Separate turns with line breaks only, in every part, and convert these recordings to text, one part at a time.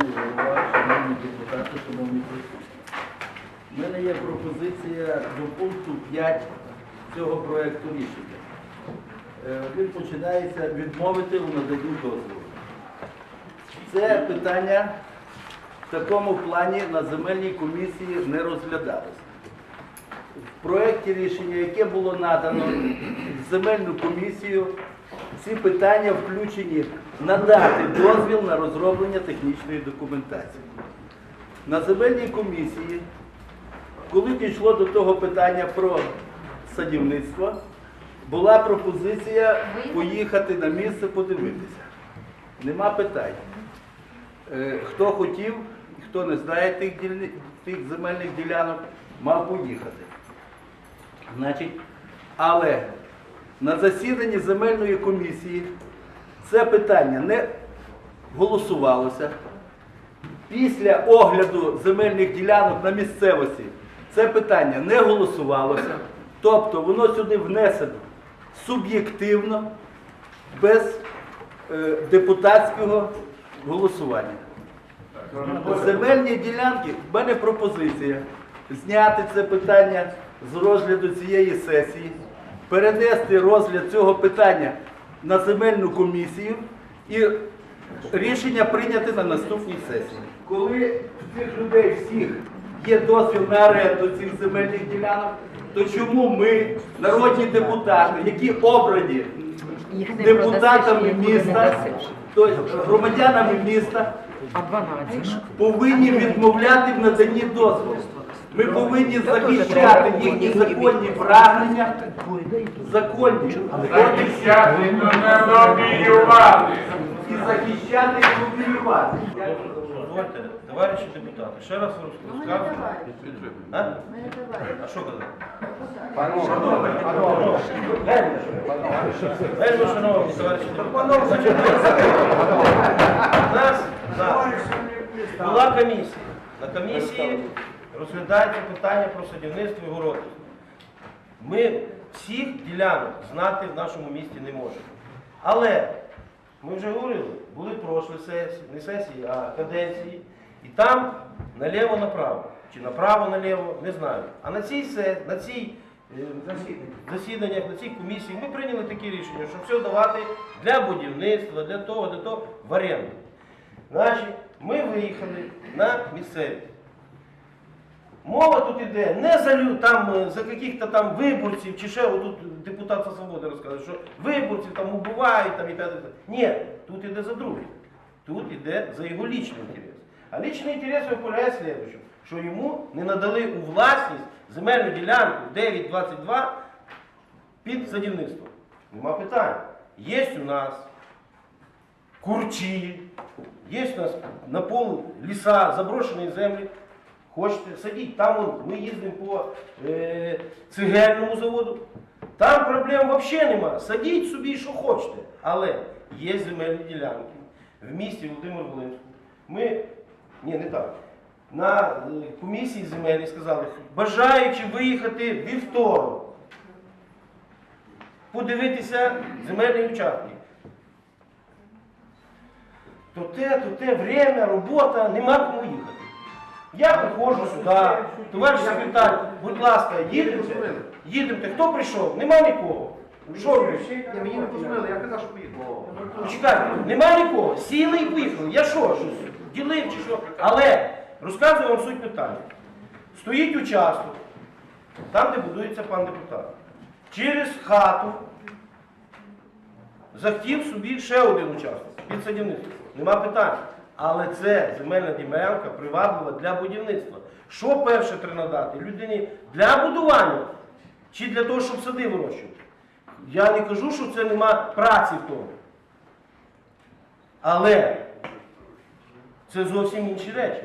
шановний голова, шановні депутати, шановні присутні. У мене є пропозиція до пункту 5 цього проєкту рішення. Е, він починається відмовити у наданню дозволу. Це питання в такому плані на земельній комісії не розглядалося. В проєкті рішення, яке було надано в земельну комісію, ці питання включені надати дозвіл на розроблення технічної документації. На земельній комісії, коли дійшло до того питання про садівництво, була пропозиція поїхати на місце подивитися. Нема питань. Е, Хто хотів, хто не знає тих, дільни- тих земельних ділянок, мав поїхати. Значить, але на засіданні земельної комісії це питання не голосувалося. Після огляду земельних ділянок на місцевості це питання не голосувалося. Тобто воно сюди внесено суб'єктивно, без е, депутатського голосування. Земельні ділянки, в мене пропозиція зняти це питання з розгляду цієї сесії, перенести розгляд цього питання на земельну комісію і рішення прийняти на наступній сесії. Коли в цих людей всіх є дозвіл на оренду цих земельних ділянок, то чому ми, народні депутати, які обрані депутатами міста, тобто громадянами міста,
А 12 ж.
повинні відмовляти в наданні дозволу. Ми повинні захищати їхні законні прагнення, законні
Захищати, то не лобіювати.
і захищати і лобіювати.
Дозвольте, товариші депутати, ще раз розказую. А? А що казати? Вельми шановні товариші депутати. Значить, У нас да, була комісія. На комісії розглядається питання про садівництво і городництво. Ми всіх ділянок знати в нашому місті не можемо. Але ми вже говорили, були прошлі сесії, не сесії, а каденції, і там наліво-направо, чи направо-наліво, не знаю. А на цій на цій е, засіданнях, на цій комісії ми прийняли таке рішення, що все давати для будівництва, для того, для того в оренду. Значить, ми виїхали на місцевість. Мова тут іде не за лю- там е, за каких-то там виборців, чи ще тут депутат «За свободи розказує, що виборців там убивають там і так. Ні, тут іде за друге. Тут іде за його лічний інтерес. А лічний інтерес виявляє следующим, що йому не надали у власність земельну ділянку 9.22 під садівництво. Нема питань. Є у нас курчі, є у нас на пол ліса, заброшені землі. Хочете садіть. Там вон, ми їздимо по е, цегельному заводу. Там проблем взагалі нема. Садіть собі, що хочете. Але є земельні ділянки в місті Володимир Волинську. Ми, ні, не так. На е, комісії земельні сказали, бажаючи виїхати вівторок, подивитися земельні участки. То те, то те время, робота, нема кому їхати. Я приходжу сюди, товариш секретар, будь ласка, їдемте, їдемте. Хто прийшов? Нема нікого. Що робиш?
Мені не позвонили, я казав, що поїхав.
Почекайте, нема нікого. Сіли і поїхали. Я що, щось ділив чи що? Але розказую вам суть питання. Стоїть участок, там, де будується пан депутат. Через хату захотів собі ще один участок під садівництво. Нема питань. Але це земельна ділянка приваблива для будівництва. Що перше треба надати? Людині для будування чи для того, щоб сади вирощувати? Я не кажу, що це нема праці в тому. Але це зовсім інші речі.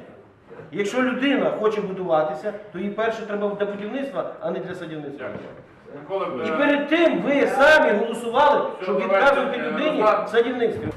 Якщо людина хоче будуватися, то їй перше треба для будівництва, а не для садівництва. І перед тим ви самі голосували, щоб відказувати людині садівництві.